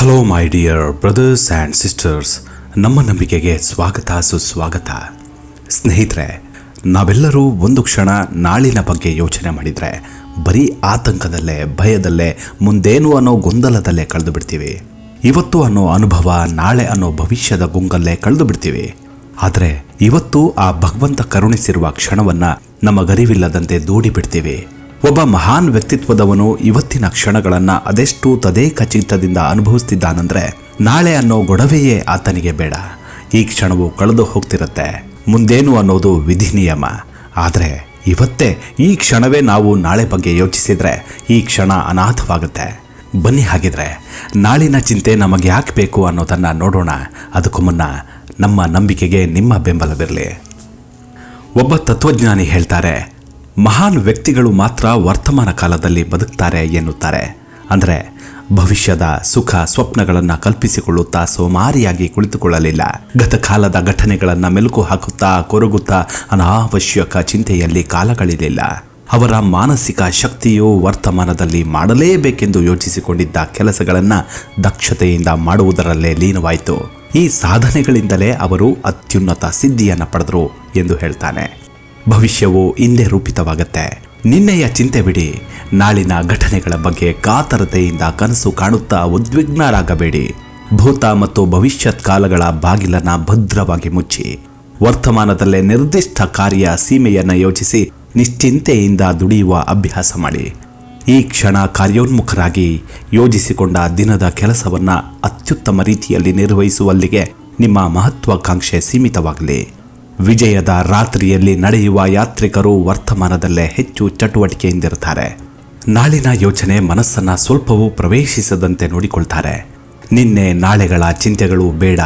Hello my dear brothers and sisters ನಮ್ಮ ನಂಬಿಕೆಗೆ ಸ್ವಾಗತ, ಸುಸ್ವಾಗತ. ಸ್ನೇಹಿತರೆ, ನಾವೆಲ್ಲರೂ ಒಂದು ಕ್ಷಣ ನಾಳಿನ ಬಗ್ಗೆ ಯೋಚನೆ ಮಾಡಿದರೆ ಬರೀ ಆತಂಕದಲ್ಲೇ, ಭಯದಲ್ಲೇ, ಮುಂದೇನು ಅನ್ನೋ ಗೊಂದಲದಲ್ಲೇ ಕಳೆದು ಬಿಡ್ತೀವಿ ಇವತ್ತು ಅನ್ನೋ ಅನುಭವ, ನಾಳೆ ಅನ್ನೋ ಭವಿಷ್ಯದ ಗುಂಗಲ್ಲೇ ಕಳೆದು ಬಿಡ್ತೀವಿ ಆದರೆ ಇವತ್ತು ಆ ಭಗವಂತ ಕರುಣಿಸಿರುವ ಕ್ಷಣವನ್ನು ನಮಗರಿವಿಲ್ಲದಂತೆ ದೂಡಿ ಬಿಡ್ತೀವಿ ಒಬ್ಬ ಮಹಾನ್ ವ್ಯಕ್ತಿತ್ವದವನು ಇವತ್ತಿನ ಕ್ಷಣಗಳನ್ನು ಅದೆಷ್ಟು ತದೇಕ ಚಿತ್ತದಿಂದ ಅನುಭವಿಸ್ತಿದ್ದಾನಂದ್ರೆ ನಾಳೆ ಅನ್ನೋ ಗೊಡವೆಯೇ ಆತನಿಗೆ ಬೇಡ. ಈ ಕ್ಷಣವು ಕಳೆದು ಹೋಗ್ತಿರುತ್ತೆ. ಮುಂದೇನು ಅನ್ನೋದು ವಿಧಿ ನಿಯಮ. ಆದರೆ ಇವತ್ತೇ ಈ ಕ್ಷಣವೇ ನಾವು ನಾಳೆ ಬಗ್ಗೆ ಯೋಚಿಸಿದ್ರೆ ಈ ಕ್ಷಣ ಅನಾಥವಾಗುತ್ತೆ. ಬನ್ನಿ ಹಾಗಿದ್ರೆ, ನಾಳಿನ ಚಿಂತೆ ನಮಗೆ ಯಾಕೆ ಬೇಕು ಅನ್ನೋದನ್ನು ನೋಡೋಣ. ಅದಕ್ಕೂ ಮುನ್ನ ನಮ್ಮ ನಂಬಿಕೆಗೆ ನಿಮ್ಮ ಬೆಂಬಲವಿರಲಿ. ಒಬ್ಬ ತತ್ವಜ್ಞಾನಿ ಹೇಳ್ತಾರೆ ಮಹಾನ್ ವ್ಯಕ್ತಿಗಳು ಮಾತ್ರ ವರ್ತಮಾನ ಕಾಲದಲ್ಲಿ ಬದುಕ್ತಾರೆ ಎನ್ನುತ್ತಾರೆ. ಅಂದರೆ ಭವಿಷ್ಯದ ಸುಖ ಸ್ವಪ್ನಗಳನ್ನು ಕಲ್ಪಿಸಿಕೊಳ್ಳುತ್ತಾ ಸೋಮಾರಿಯಾಗಿ ಕುಳಿತುಕೊಳ್ಳಲಿಲ್ಲ. ಗತಕಾಲದ ಘಟನೆಗಳನ್ನು ಮೆಲುಕು ಹಾಕುತ್ತಾ ಕೊರಗುತ್ತಾ ಅನಾವಶ್ಯಕ ಚಿಂತೆಯಲ್ಲಿ ಕಾಲ ಕಳೆಯಲಿಲ್ಲ ಅವರ ಮಾನಸಿಕ ಶಕ್ತಿಯು ವರ್ತಮಾನದಲ್ಲಿ ಮಾಡಲೇಬೇಕೆಂದು ಯೋಚಿಸಿಕೊಂಡಿದ್ದ ಕೆಲಸಗಳನ್ನು ದಕ್ಷತೆಯಿಂದ ಮಾಡುವುದರಲ್ಲೇ ಲೀನವಾಯಿತು. ಈ ಸಾಧನೆಗಳಿಂದಲೇ ಅವರು ಅತ್ಯುನ್ನತ ಸಿದ್ಧಿಯನ್ನು ಪಡೆದರು ಎಂದು ಹೇಳ್ತಾನೆ. ಭವಿಷ್ಯವು ಹಿಂದೆ ರೂಪಿತವಾಗುತ್ತೆ. ನಿನ್ನೆಯ ಚಿಂತೆ ಬಿಡಿ. ನಾಳಿನ ಘಟನೆಗಳ ಬಗ್ಗೆ ಕಾತರತೆಯಿಂದ ಕನಸು ಕಾಣುತ್ತಾ ಉದ್ವಿಗ್ನರಾಗಬೇಡಿ. ಭೂತ ಮತ್ತು ಭವಿಷ್ಯತ್ ಕಾಲಗಳ ಬಾಗಿಲನ್ನ ಭದ್ರವಾಗಿ ಮುಚ್ಚಿ. ವರ್ತಮಾನದಲ್ಲೇ ನಿರ್ದಿಷ್ಟ ಕಾರ್ಯ ಸೀಮೆಯನ್ನು ಯೋಚಿಸಿ ನಿಶ್ಚಿಂತೆಯಿಂದ ದುಡಿಯುವ ಅಭ್ಯಾಸ ಮಾಡಿ. ಈ ಕ್ಷಣ ಕಾರ್ಯೋನ್ಮುಖರಾಗಿ ಯೋಜಿಸಿಕೊಂಡ ದಿನದ ಕೆಲಸವನ್ನ ಅತ್ಯುತ್ತಮ ರೀತಿಯಲ್ಲಿ ನಿರ್ವಹಿಸುವಲ್ಲಿಗೆ ನಿಮ್ಮ ಮಹತ್ವಾಕಾಂಕ್ಷೆ ಸೀಮಿತವಾಗಲಿ. ವಿಜಯದ ರಾತ್ರಿಯಲ್ಲಿ ನಡೆಯುವ ಯಾತ್ರಿಕರು ವರ್ತಮಾನದಲ್ಲೇ ಹೆಚ್ಚು ಚಟುವಟಿಕೆಯಿಂದಿರುತ್ತಾರೆ. ನಾಳಿನ ಯೋಚನೆ ಮನಸ್ಸನ್ನು ಸ್ವಲ್ಪವೂ ಪ್ರವೇಶಿಸದಂತೆ ನೋಡಿಕೊಳ್ತಾರೆ. ನಿನ್ನೆ ನಾಳೆಗಳ ಚಿಂತೆಗಳು ಬೇಡ.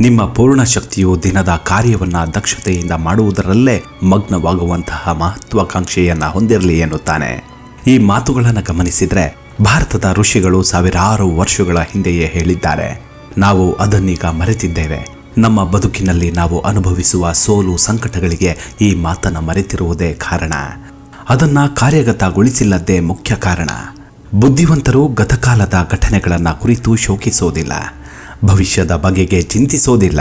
ನಿಮ್ಮ ಪೂರ್ಣ ಶಕ್ತಿಯು ದಿನದ ಕಾರ್ಯವನ್ನು ದಕ್ಷತೆಯಿಂದ ಮಾಡುವುದರಲ್ಲೇ ಮಗ್ನವಾಗುವಂತಹ ಮಹತ್ವಾಕಾಂಕ್ಷೆಯನ್ನು ಹೊಂದಿರಲಿ ಎನ್ನುತ್ತಾನೆ. ಈ ಮಾತುಗಳನ್ನು ಗಮನಿಸಿದರೆ ಭಾರತದ ಋಷಿಗಳು ಸಾವಿರಾರು ವರ್ಷಗಳ ಹಿಂದೆಯೇ ಹೇಳಿದ್ದಾರೆ. ನಾವು ಅದನ್ನೀಗ ಮರೆತಿದ್ದೇವೆ. ನಮ್ಮ ಬದುಕಿನಲ್ಲಿ ನಾವು ಅನುಭವಿಸುವ ಸೋಲು ಸಂಕಟಗಳಿಗೆ ಈ ಮಾತನ್ನು ಮರೆತಿರುವುದೇ ಕಾರಣ. ಅದನ್ನ ಕಾರ್ಯಗತಗೊಳಿಸಿಲ್ಲದ್ದೇ ಮುಖ್ಯ ಕಾರಣ. ಬುದ್ಧಿವಂತರು ಗತಕಾಲದ ಘಟನೆಗಳನ್ನು ಕುರಿತು ಶೋಕಿಸೋದಿಲ್ಲ. ಭವಿಷ್ಯದ ಬಗೆಗೆ ಚಿಂತಿಸೋದಿಲ್ಲ.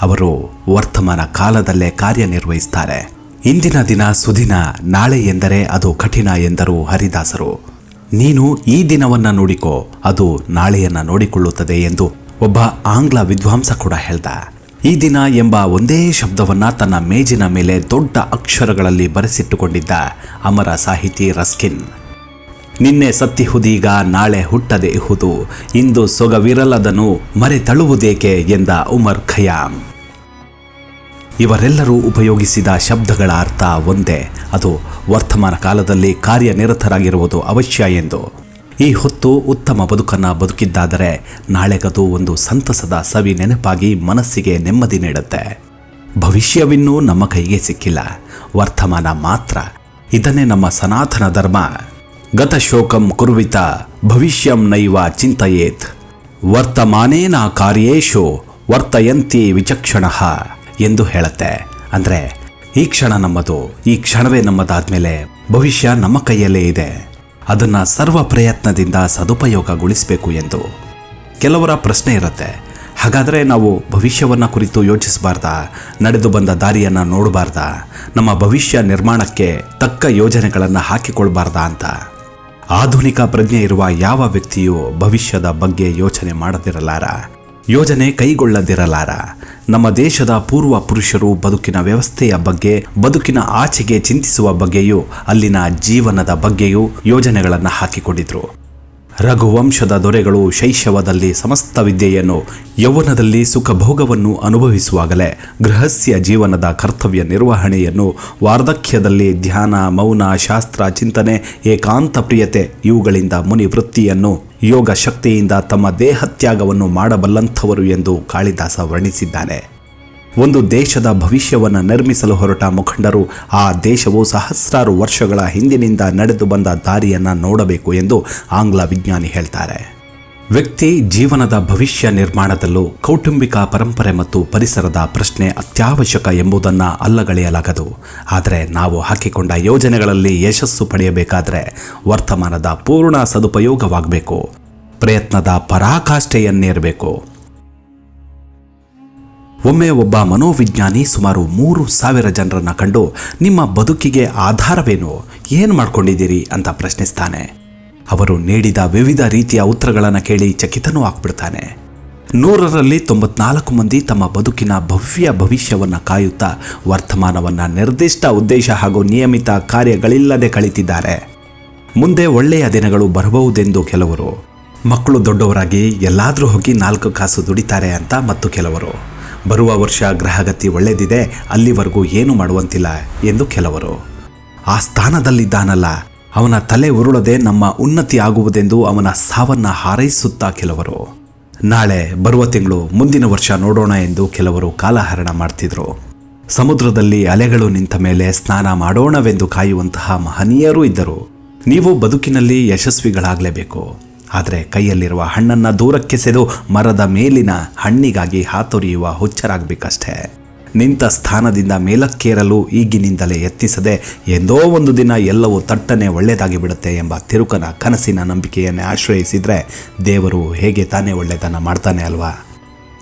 ಅವರು ವರ್ತಮಾನ ಕಾಲದಲ್ಲೇ ಕಾರ್ಯನಿರ್ವಹಿಸ್ತಾರೆ. ಇಂದಿನ ದಿನ ಸುದಿನ, ನಾಳೆ ಎಂದರೆ ಅದು ಕಠಿಣ ಎಂದರು ಹರಿದಾಸರು. ನೀನು ಈ ದಿನವನ್ನ ನೋಡಿಕೋ, ಅದು ನಾಳೆಯನ್ನು ನೋಡಿಕೊಳ್ಳುತ್ತದೆ ಎಂದು ಒಬ್ಬ ಆಂಗ್ಲ ವಿದ್ವಾಂಸ ಕೂಡ ಹೇಳ್ದ, ಈ ದಿನ ಎಂಬ ಒಂದೇ ಶಬ್ದವನ್ನು ತನ್ನ ಮೇಜಿನ ಮೇಲೆ ದೊಡ್ಡ ಅಕ್ಷರಗಳಲ್ಲಿ ಬರೆಸಿಟ್ಟುಕೊಂಡಿದ್ದ ಅಮರ ಸಾಹಿತಿ ರಸ್ಕಿನ್. ನಿನ್ನೆ ಸತ್ತಿಹುದೀಗ ನಾಳೆ ಹುಟ್ಟದೆ ಇಹುದು, ಇಂದು ಸೊಗವಿರಲದನು ಮರೆತಳುವುದೇಕೆ ಎಂದ ಉಮರ್ ಖಯಾಮ್ ಇವರೆಲ್ಲರೂ ಉಪಯೋಗಿಸಿದ ಶಬ್ದಗಳ ಅರ್ಥ ಒಂದೇ, ಅದು ವರ್ತಮಾನ ಕಾಲದಲ್ಲಿ ಕಾರ್ಯನಿರತರಾಗಿರುವುದು ಅವಶ್ಯ ಎಂದು. ಈ ಹೊತ್ತು ಉತ್ತಮ ಬದುಕನ್ನು ಬದುಕಿದ್ದಾದರೆ ನಾಳೆಗದು ಒಂದು ಸಂತಸದ ಸವಿ ನೆನಪಾಗಿ ಮನಸ್ಸಿಗೆ ನೆಮ್ಮದಿ ನೀಡುತ್ತೆ. ಭವಿಷ್ಯವಿನ್ನೂ ನಮ್ಮ ಕೈಗೆ ಸಿಕ್ಕಿಲ್ಲ. ವರ್ತಮಾನ ಮಾತ್ರ. ಇದನ್ನೇ ನಮ್ಮ ಸನಾತನ ಧರ್ಮ. ಗತ ಶೋಕಂ ಕುರ್ವಿತ, ಭವಿಷ್ಯಂ ನೈವ ಚಿಂತಯೇತ್. ವರ್ತಮಾನೇನ ಕಾರ್ಯೇಶು, ವರ್ತಯಂತಿ ವಿಚಕ್ಷಣ ಎಂದು ಹೇಳುತ್ತೆ. ಅಂದರೆ ಈ ಕ್ಷಣ ನಮ್ಮದು, ಈ ಕ್ಷಣವೇ ನಮ್ಮದಾದ್ಮೇಲೆ ಭವಿಷ್ಯ ನಮ್ಮ ಕೈಯಲ್ಲೇ ಇದೆ. ಅದನ್ನು ಸರ್ವ ಪ್ರಯತ್ನದಿಂದ ಸದುಪಯೋಗಗೊಳಿಸಬೇಕು ಎಂದು. ಕೆಲವರ ಪ್ರಶ್ನೆ ಇರುತ್ತೆ. ಹಾಗಾದರೆ ನಾವು ಭವಿಷ್ಯವನ್ನು ಕುರಿತು ಯೋಚಿಸಬಾರ್ದಾ? ನಡೆದು ಬಂದ ದಾರಿಯನ್ನು ನೋಡಬಾರ್ದಾ? ನಮ್ಮ ಭವಿಷ್ಯ ನಿರ್ಮಾಣಕ್ಕೆ ತಕ್ಕ ಯೋಜನೆಗಳನ್ನು ಹಾಕಿಕೊಳ್ಬಾರ್ದಾ ಅಂತ. ಆಧುನಿಕ ಪ್ರಜ್ಞೆ ಇರುವ ಯಾವ ವ್ಯಕ್ತಿಯೂ ಭವಿಷ್ಯದ ಬಗ್ಗೆ ಯೋಚನೆ ಮಾಡದಿರಲಾರ? ಯೋಜನೆ ಕೈಗೊಳ್ಳದಿರಲಾರ? ನಮ್ಮ ದೇಶದ ಪೂರ್ವ ಪುರುಷರು ಬದುಕಿನ ವ್ಯವಸ್ಥೆಯ ಬಗ್ಗೆ, ಬದುಕಿನ ಆಚೆಗೆ ಚಿಂತಿಸುವ ಬಗ್ಗೆಯೂ, ಅಲ್ಲಿನ ಜೀವನದ ಬಗ್ಗೆಯೂ ಯೋಜನೆಗಳನ್ನು ಹಾಕಿಕೊಂಡಿದ್ರು. ರಘುವಂಶದ ದೊರೆಗಳು ಶೈಶವದಲ್ಲಿ ಸಮಸ್ತ ವಿದ್ಯೆಯನ್ನು, ಯೌವನದಲ್ಲಿ ಸುಖಭೋಗವನ್ನು ಅನುಭವಿಸುವಾಗಲೇ ಗೃಹಸ್ಯ ಜೀವನದ ಕರ್ತವ್ಯ ನಿರ್ವಹಣೆಯನ್ನು, ವಾರ್ಧಕ್ಯದಲ್ಲಿ ಧ್ಯಾನ, ಮೌನ, ಶಾಸ್ತ್ರ, ಚಿಂತನೆ, ಏಕಾಂತ ಪ್ರಿಯತೆ ಇವುಗಳಿಂದ ಮುನಿ ವೃತ್ತಿಯನ್ನು ಯೋಗ ಶಕ್ತಿಯಿಂದ ತಮ್ಮ ದೇಹತ್ಯಾಗವನ್ನು ಮಾಡಬಲ್ಲಂಥವರು ಎಂದು ಕಾಳಿದಾಸ ವರ್ಣಿಸಿದ್ದಾನೆ. ಒಂದು ದೇಶದ ಭವಿಷ್ಯವನ್ನು ನಿರ್ಮಿಸಲು ಹೊರಟ ಮುಖಂಡರು, ಆ ದೇಶವು ಸಹಸ್ರಾರು ವರ್ಷಗಳ ಹಿಂದಿನಿಂದ ನಡೆದು ಬಂದ ದಾರಿಯನ್ನು ನೋಡಬೇಕು ಎಂದು ಆಂಗ್ಲ ವಿಜ್ಞಾನಿ ಹೇಳ್ತಾರೆ. ವ್ಯಕ್ತಿ ಜೀವನದ ಭವಿಷ್ಯ ನಿರ್ಮಾಣದಲ್ಲೂ ಕೌಟುಂಬಿಕ ಪರಂಪರೆ ಮತ್ತು ಪರಿಸರದ ಪ್ರಶ್ನೆ ಅತ್ಯವಶ್ಯಕ ಎಂಬುದನ್ನು ಅಲ್ಲಗಳೆಯಲಾಗದು. ಆದರೆ ನಾವು ಹಾಕಿಕೊಂಡ ಯೋಜನೆಗಳಲ್ಲಿ ಯಶಸ್ಸು ಪಡೆಯಬೇಕಾದರೆ ವರ್ತಮಾನದ ಪೂರ್ಣ ಸದುಪಯೋಗವಾಗಬೇಕು. ಪ್ರಯತ್ನದ ಪರಾಕಾಷ್ಠೆಯನ್ನೇರಬೇಕು. ಒಮ್ಮೆ ಒಬ್ಬ ಮನೋವಿಜ್ಞಾನಿ ಸುಮಾರು ಮೂರು ಸಾವಿರ ಜನರನ್ನು ಕಂಡು ನಿಮ್ಮ ಬದುಕಿಗೆ ಆಧಾರವೇನು? ಏನು ಮಾಡ್ಕೊಂಡಿದ್ದೀರಿ? ಅಂತ ಪ್ರಶ್ನಿಸ್ತಾನೆ. ಅವರು ನೀಡಿದ ವಿವಿಧ ರೀತಿಯ ಉತ್ತರಗಳನ್ನು ಕೇಳಿ ಚಕಿತನೂ ಆಗ್ಬಿಡ್ತಾನೆ. ನೂರರಲ್ಲಿ ತೊಂಬತ್ನಾಲ್ಕು ಮಂದಿ ತಮ್ಮ ಬದುಕಿನ ಭವ್ಯ ಭವಿಷ್ಯವನ್ನು ಕಾಯುತ್ತಾ ವರ್ತಮಾನವನ್ನು ನಿರ್ದಿಷ್ಟ ಉದ್ದೇಶ ಹಾಗೂ ನಿಯಮಿತ ಕಾರ್ಯಗಳಿಲ್ಲದೆ ಕಳಿತಿದ್ದಾರೆ. ಮುಂದೆ ಒಳ್ಳೆಯ ದಿನಗಳು ಬರಬಹುದೆಂದು ಕೆಲವರು. ಮಕ್ಕಳು ದೊಡ್ಡವರಾಗಿ ಎಲ್ಲಾದರೂ ಹೋಗಿ ನಾಲ್ಕು ಕಾಸು ದುಡಿತಾರೆ ಅಂತ ಮತ್ತು ಕೆಲವರು. ಬರುವ ವರ್ಷ ಗ್ರಹಗತಿ ಒಳ್ಳೆದಿದೆ, ಅಲ್ಲಿವರೆಗೂ ಏನು ಮಾಡುವಂತಿಲ್ಲ ಎಂದು ಕೆಲವರು. ಆ ಸ್ಥಾನದಲ್ಲಿದ್ದಾನಲ್ಲ, ಅವನ ತಲೆ ಉರುಳದೆ ನಮ್ಮ ಉನ್ನತಿ ಆಗುವುದೆಂದು ಅವನ ಸಾವನ್ನ ಹಾರೈಸುತ್ತಾ ಕೆಲವರು. ನಾಳೆ ಬರುವ ತಿಂಗಳು ಮುಂದಿನ ವರ್ಷ ನೋಡೋಣ ಎಂದು ಕೆಲವರು ಕಾಲಹರಣ ಮಾಡ್ತಿದ್ರು. ಸಮುದ್ರದಲ್ಲಿ ಅಲೆಗಳು ನಿಂತ ಮೇಲೆ ಸ್ನಾನ ಮಾಡೋಣವೆಂದು ಕಾಯುವಂತಹ ಮಹನೀಯರೂ ಇದ್ದರು. ನೀವು ಬದುಕಿನಲ್ಲಿ ಯಶಸ್ವಿಗಳಾಗಲೇಬೇಕು. ಆದರೆ ಕೈಯಲ್ಲಿರುವ ಹಣ್ಣನ್ನು ದೂರಕ್ಕೆಸೆದು ಮರದ ಮೇಲಿನ ಹಣ್ಣಿಗಾಗಿ ಹಾತೊರೆಯುವ ಹುಚ್ಚರಾಗಬೇಕಷ್ಟೇ. ನಿಂತ ಸ್ಥಾನದಿಂದ ಮೇಲಕ್ಕೇರಲು ಈಗಿನಿಂದಲೇ ಯತ್ನಿಸದೆ ಎಂದೋ ಒಂದು ದಿನ ಎಲ್ಲವೂ ತಟ್ಟನೆ ಒಳ್ಳೆಯದಾಗಿ ಬಿಡುತ್ತೆ ಎಂಬ ತಿರುಕನ ಕನಸಿನ ನಂಬಿಕೆಯನ್ನೇ ಆಶ್ರಯಿಸಿದರೆ ದೇವರು ಹೇಗೆ ತಾನೇ ಒಳ್ಳೆಯದನ್ನು ಮಾಡ್ತಾನೆ ಅಲ್ವಾ?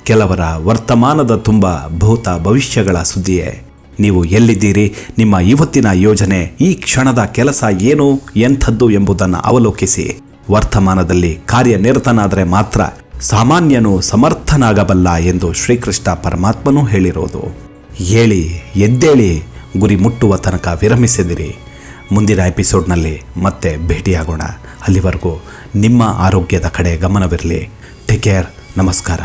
ಕೆಲವರ ವರ್ತಮಾನದ ತುಂಬ ಭೂತ ಭವಿಷ್ಯಗಳ ಸುದ್ದಿಯೇ. ನೀವು ಎಲ್ಲಿದ್ದೀರಿ? ನಿಮ್ಮ ಇವತ್ತಿನ ಯೋಜನೆ ಈ ಕ್ಷಣದ ಕೆಲಸ ಏನು, ಎಂಥದ್ದು ಎಂಬುದನ್ನು ಅವಲೋಕಿಸಿ. ವರ್ತಮಾನದಲ್ಲಿ ಕಾರ್ಯನಿರತನಾದರೆ ಮಾತ್ರ ಸಾಮಾನ್ಯನು ಸಮರ್ಥನಾಗಬಲ್ಲ ಎಂದು ಶ್ರೀಕೃಷ್ಣ ಪರಮಾತ್ಮನೂ ಹೇಳಿರೋದು. ಹೇಳಿ, ಎದ್ದೇಳಿ, ಗುರಿ ಮುಟ್ಟುವ ತನಕ ವಿರಮಿಸಿದಿರಿ. ಮುಂದಿನ ಎಪಿಸೋಡ್ನಲ್ಲಿ ಮತ್ತೆ ಭೇಟಿಯಾಗೋಣ. ಅಲ್ಲಿವರೆಗೂ ನಿಮ್ಮ ಆರೋಗ್ಯದ ಕಡೆ ಗಮನವಿರಲಿ. ಟೇಕ್ ಕೇರ್, ನಮಸ್ಕಾರ.